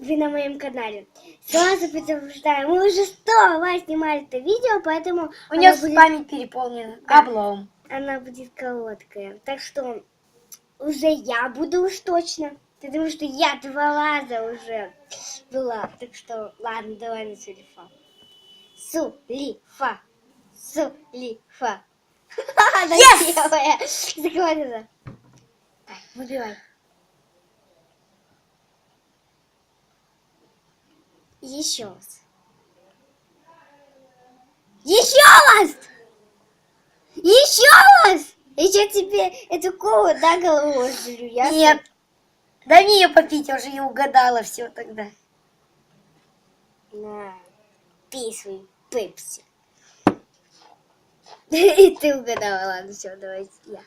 вы на моем канале. Сразу предупреждаю, мы уже сто раз снимали это видео, поэтому У нее будет, память переполнена. Да. Облом. оно будет короткое. Так что уже я буду уж точно. Потому что я два раза уже была. Так что, ладно, давай на сулифа. Сулифа. Сулифа. Yes! Закрывай глаза. Выбивай. Еще раз. Еще раз! Еще раз! Еще тебе эту колу на голову возлю, ясно? Нет. Дай мне ее попить, я уже ее угадала все тогда. На, пей свою пепси. И ты угадала, ладно, все, давайте я.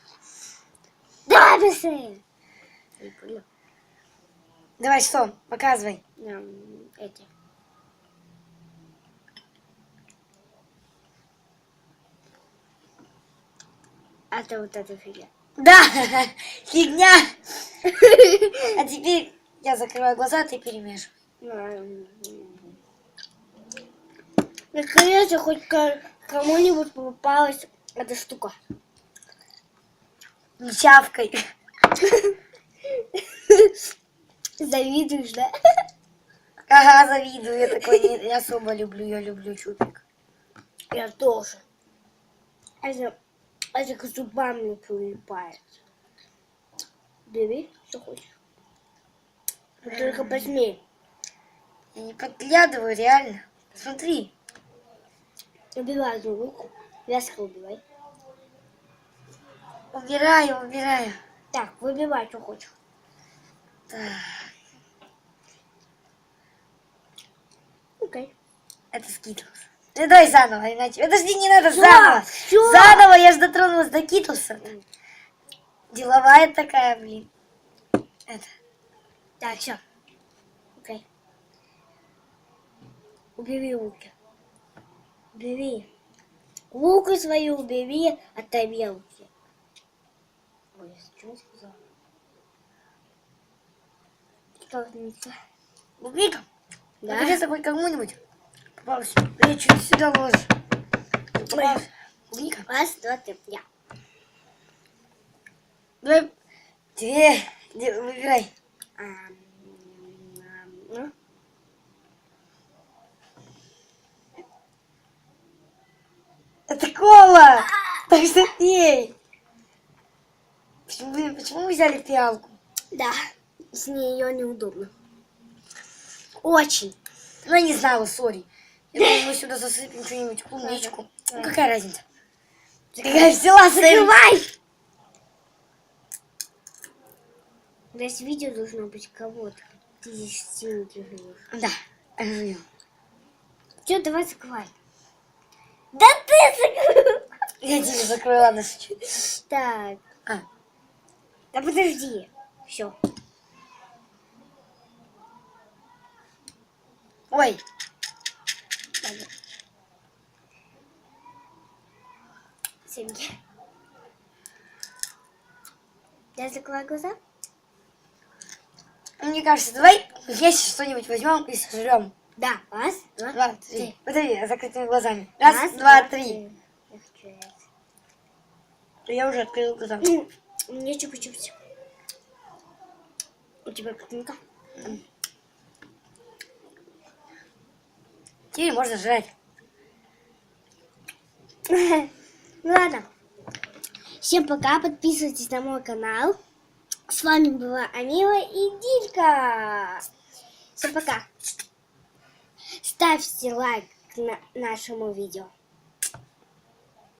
Давай быстрее! Давай, что? Показывай. Эти. А то вот эта фигня. Да, фигня. А теперь я закрываю глаза, ты перемешивай. Ам, Наконец-то хоть ко- кому-нибудь попалась эта штука. Не чавкай. Завидуешь, да? Ага, завидую. Я такой не особо люблю. Я люблю чупик. Я тоже. Это, это к зубам прилипает. Бери, что хочешь. Но Только посмей. Я не подглядываю, реально. Смотри. Убивай одну руку. Вязко убивай. Убираю, убираю. Так, выбивай, что хочешь. Так, Окей. это скитлс. Ты давай заново, иначе. Подожди, не надо Всё, заново. всё. Заново, я же дотронулась до китлса. Деловая такая, блин. Это. Так, все. Окей. Убери руки. Убери. Руку свою убери от тарелки. Ой, я что сказала? Что это? Клубника. Да? Наконец-то хоть кому-нибудь Да я чуть сюда. Попалась. Клубника. Раз, два, три. Я. Давай. Две. Две, Выбирай. Ам, ну. Это кола! Так что пей! Почему, почему вы взяли пиалку? Да, с ней ее неудобно. Очень. Ну, я не знала, сори. Я думаю, мы сюда засыпем что-нибудь, клубничку. Ну, какая разница? Какая взяла, закрывай! Здесь видео должно быть кого-то. Ты здесь сильно живешь. Да. э, Че, давай закрывай. Да ты закрыл! Я тебе закрою, ладно, шучу. Так, А, да подожди. Все. ой, Семья. Я закрываю глаза? мне кажется, давай вместе что-нибудь возьмем и сожрем. Да. Раз, два, Два, три. три. Подожди, закрытыми глазами. Раз, два, три. Я хочу это. Я уже открыл глаза. Мне чупа-чупс. У тебя картинка? Теперь можно жрать. Ну ладно. Всем пока, подписывайтесь на мой канал. С вами была Амила и Дилька. Всем пока. Ставьте лайк на нашему видео.